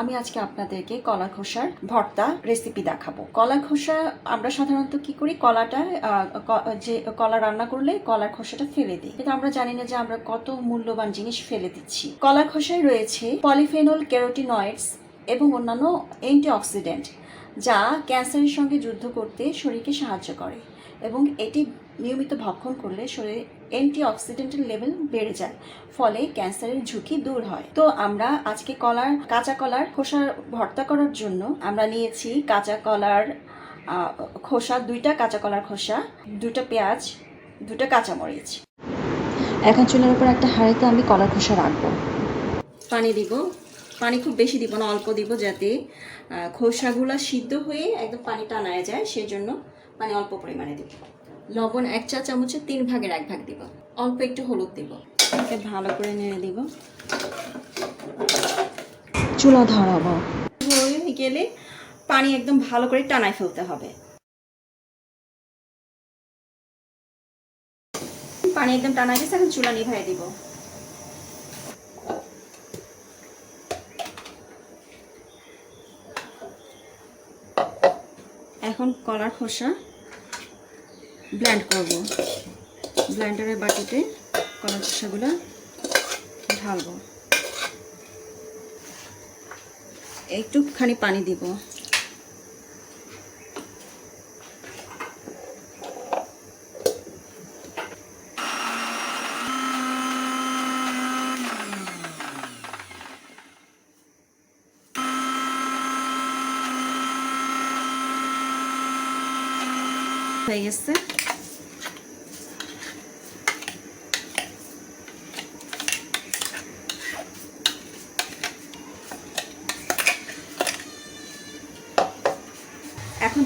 আমি আজকে আপনাদেরকে কলা খোসার ভর্তা রেসিপি দেখাবো। কলা খোসা আমরা সাধারণত কি করি? কলাটা যে কলা রান্না করলে কলার খোসাটা ফেলে দিই। কিন্তু আমরা জানি না যে আমরা কত মূল্যবান জিনিস ফেলে দিচ্ছি। কলা খোসায় রয়েছে পলিফেনল ক্যারোটিনয়েডস এবং অন্যান্য অ্যান্টিঅক্সিডেন্ট যা ক্যান্সারের সঙ্গে যুদ্ধ করতে শরীরকে সাহায্য করে এবং এটি নিয়মিত ভক্ষণ করলে শরীরে অ্যান্টিঅক্সিডেন্টের লেভেল বেড়ে যায়, ফলে ক্যান্সারের ঝুঁকি দূর হয়। তো আমরা আজকে কলার, কাঁচা কলার খোসার ভর্তা করার জন্য আমরা নিয়েছি কাঁচা কলার খোসা, দুইটা কাঁচা কলার খোসা, দুটো পেঁয়াজ, দুটো কাঁচামরিচ। এখন চুলার উপর একটা হাঁড়িতে আমি কলার খোসা রাখব। পানি দিব। পানি খুব বেশি দিব না, অল্প দিব যাতে খোসাগুলো সিদ্ধ হয়ে একদম পানি টানায় যায়, সেজন্য পানি অল্প পরিমাণে দিব। লবণ এক চা চামচের তিন ভাগের এক ভাগ দিব। অল্প একটু হলুদ দিব। এটাকে ভালো করে নেড়ে দিব। চুলা ধরাবো। হয়ে গেলে পানি একদম ভালো করে টানায় ফেলতে হবে। পানি একদম টানায় গেছে, এখন চুলা নিভাই দিব। এখন কলার খোসা ব্লেন্ড করব। ব্লেন্ডারের বাটিতে কলার খোসাগুলো ঢালবো। একটুখানি পানি দিব। হয়ে গেছে।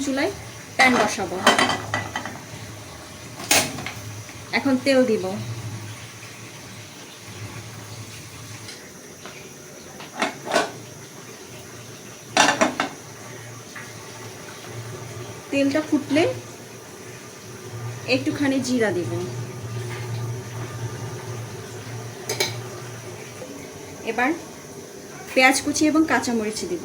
চুলায় প্যান বসাবো। এখন তেল দিব। তেলটা ফুটলে একটুখানি জিরা দিব। এবার পেঁয়াজ কুচি এবং কাঁচামরিচ দিব।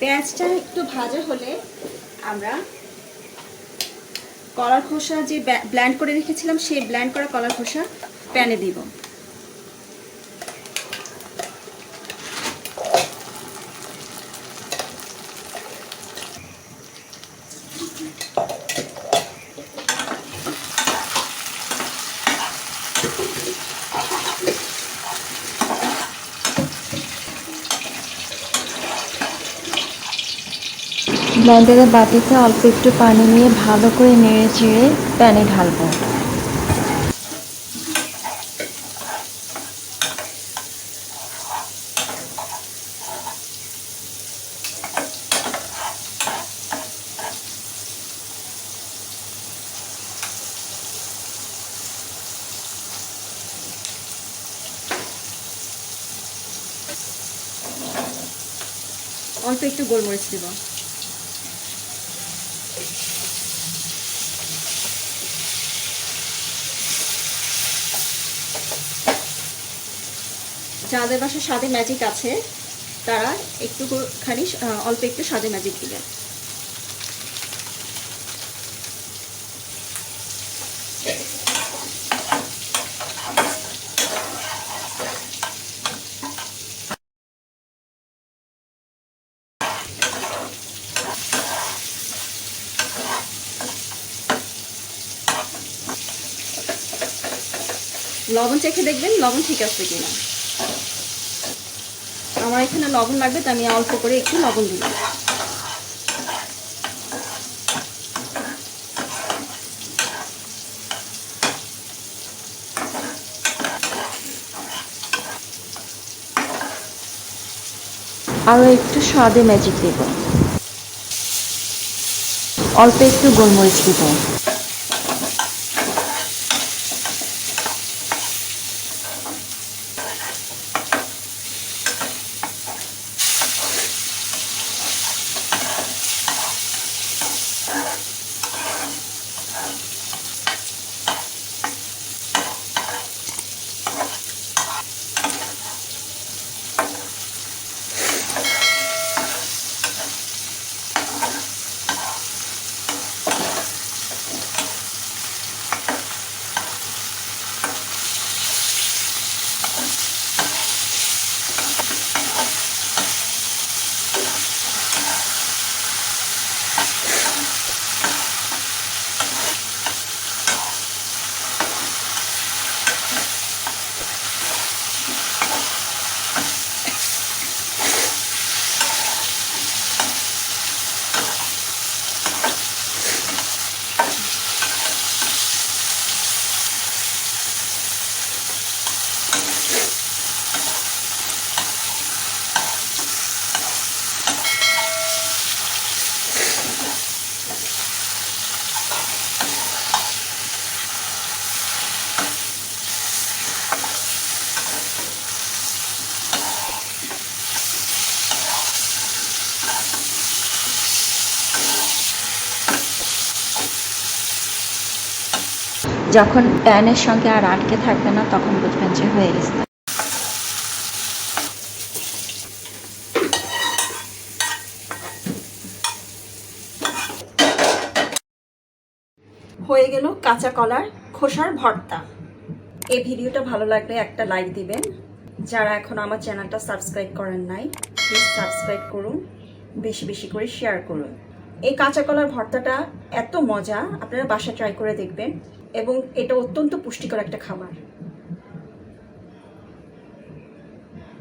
পেঁয়াজটা একটু ভাজা হলে আমরা কলার খোসা যে ব্ল্যান্ড করে রেখেছিলাম, সেই ব্ল্যান্ড করা কলার খোসা প্যানে দিব। ব্লেন্ডারের বাটিতে অল্প একটু পানি নিয়ে ভালো করে নেড়ে চেড়ে প্যানে ঢালবো। অল্প একটু গোলমরিচ দিব। যাদের বাসায় স্বাদে ম্যাজিক আছে, তারা একটু খানি অল্প একটু স্বাদে ম্যাজিক দিবে। লবণ চেখে দেখবেন, লবণ ঠিক আছে কিনা। আমার এখানে লবণ লাগবে, তো আমি অল্প করে একটু লবণ দিলাম আরও একটু স্বাদে ম্যাজিক দেব। অল্প একটু গোলমরিচ দিব। যখন প্যানের সঙ্গে আর আটকে থাকবে না, তখন বুঝবেন যে হয়ে গেছে। হয়ে গেল কাঁচা কলার খোসার ভর্তা। এই ভিডিওটা ভালো লাগলে একটা লাইক দিবেন। যারা এখন আমার চ্যানেলটা সাবস্ক্রাইব করেন নাই প্লিজ সাবস্ক্রাইব করুন। বেশি বেশি করে শেয়ার করুন। এই কাঁচা কলার ভর্তাটা এত মজা, আপনারা বাসা ট্রাই করে দেখবেন। এবং এটা অত্যন্ত পুষ্টিকর একটা খাবার।